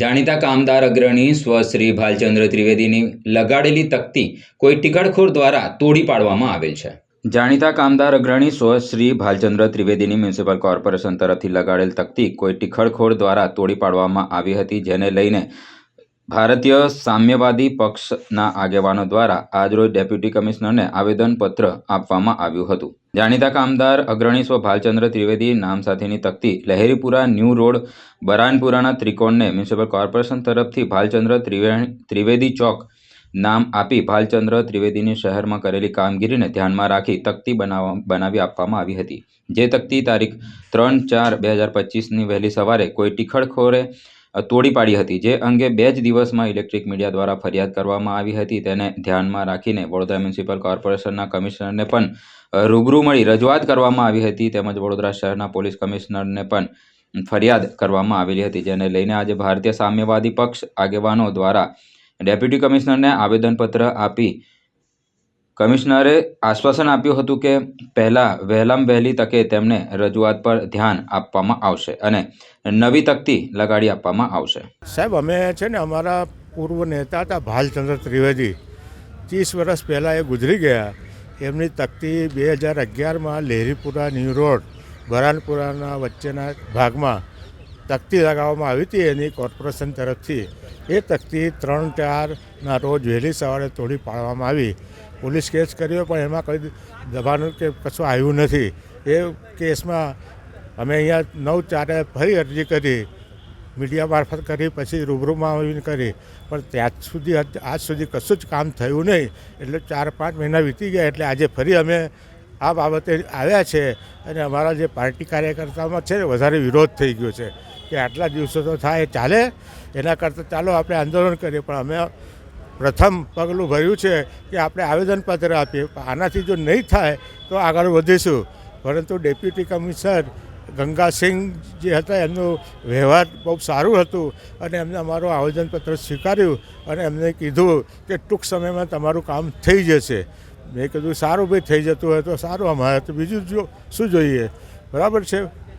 જાણીતા કામદાર અગ્રણી સ્વશ્રી ભાલચંદ્ર ત્રિવેદીની લગાડેલી તકતી કોઈ ટીકડખોર દ્વારા તોડી પાડવામાં આવેલ છે. જાણીતા કામદાર અગ્રણી સ્વશ્રી ભાલચંદ્ર ત્રિવેદીની મ્યુનિસિપલ કોર્પોરેશન તરફથી લગાડેલ તકતી કોઈ ટીખડખોર દ્વારા તોડી પાડવામાં આવી હતી, જેને લઈને ભારતીય સામ્યવાદી પક્ષના આગેવાનો દ્વારા આજરોજ ડેપ્યુટી કમિશનરને આવેદનપત્ર આપવામાં આવ્યું હતું. જાણીતા કામદાર અગ્રણી સ્વ ભાલચંદ્ર ત્રિવેદી નામ સાથેની તકતી લહેરીપુરા ન્યૂ રોડ બરાનપુરાના ત્રિકોણને મ્યુનિસિપલ કોર્પોરેશન તરફથી ભાલચંદ્ર ત્રિવેદી ચોક નામ આપી ભાલચંદ્ર ત્રિવેદીની શહેરમાં કરેલી કામગીરીને ધ્યાનમાં રાખી તકતી બનાવવા બનાવી આપવામાં આવી હતી. જે તકતી તારીખ ત્રણ ચાર બે હજાર પચીસની વહેલી સવારે કોઈ ટીખડખોરે અ, તોડી પાડી હતી. જે અંગે બે જ દિવસમાં ઇલેક્ટ્રિક મીડિયા દ્વારા ફરિયાદ કરવામાં આવી હતી. તેને ધ્યાનમાં રાખીને વડોદરા મ્યુનિસિપલ કોર્પોરેશનના કમિશનરને પણ રૂબરૂ મળી રજૂઆત કરવામાં આવી હતી તેમજ વડોદરા શહેરના પોલીસ કમિશનરને પણ ફરિયાદ કરવામાં આવેલી હતી. જેને લઈને આજે ભારતીય સામ્યવાદી પક્ષ આગેવાનો દ્વારા ડેપ્યુટી કમિશનરને આવેદનપત્ર આપી કમિશનરે આશ્વાસન આપ્યું હતું કે પહેલાં વહેલામ વહેલી તકે તેમને રજૂઆત પર ધ્યાન આપવામાં આવશે અને નવી તકતી લગાડી આપવામાં આવશે. સાહેબ, અમે છે ને અમારા પૂર્વ નેતા હતા ભાલચંદ્ર ત્રિવેદી. ત્રીસ વર્ષ પહેલાં એ ગુજરી ગયા. એમની તકતી બે હજાર અગિયારમાં લહેરીપુરા ન્યૂ રોડ, બરાનપુરાના વચ્ચેના ભાગમાં તકતી લગાવવામાં આવી હતી એની કોર્પોરેશન તરફથી. એ તકતી ત્રણ ચારના રોજ વહેલી સવારે તોડી પાડવામાં આવી. પોલીસ કેસ કર્યો, પણ એમાં કોઈ દબાણ કે કશું આવ્યું નથી. એ કેસમાં અમે અહીંયા નવ ચારે ફરી અરજી કરી, મીડિયા મારફત કરી, પછી રૂબરૂમાં આવીને કરી. પણ ત્યાં સુધી આજ સુધી કશું જ કામ થયું નહીં. એટલે ચાર પાંચ મહિના વીતી ગયા, એટલે આજે ફરી અમે આ બાબતે આવ્યા છે. અને અમારા જે પાર્ટી કાર્યકર્તાઓમાં છે વધારે વિરોધ થઈ ગયો છે કે આટલા દિવસો તો થાય, ચાલે. એના કરતાં ચાલો, આપણે આંદોલન કરીએ. પણ અમે પ્રથમ પગલું ભર્યું છે કે આપણે આવેદનપત્ર આપીએ. આનાથી જો નહીં થાય તો આગળ વધીશું. પરંતુ ડેપ્યુટી કમિશનર ગંગાસિંહ જે હતા, એમનો વ્યવહાર બહુ સારું હતું અને એમને અમારું આવેદનપત્ર સ્વીકાર્યું અને એમને કીધું કે ટૂંક સમયમાં તમારું કામ થઈ જશે. મેં કીધું, સારું ભાઈ, થઈ જતું હોય તો સારું અમારે. તો બીજું જો શું જોઈએ? બરાબર છે?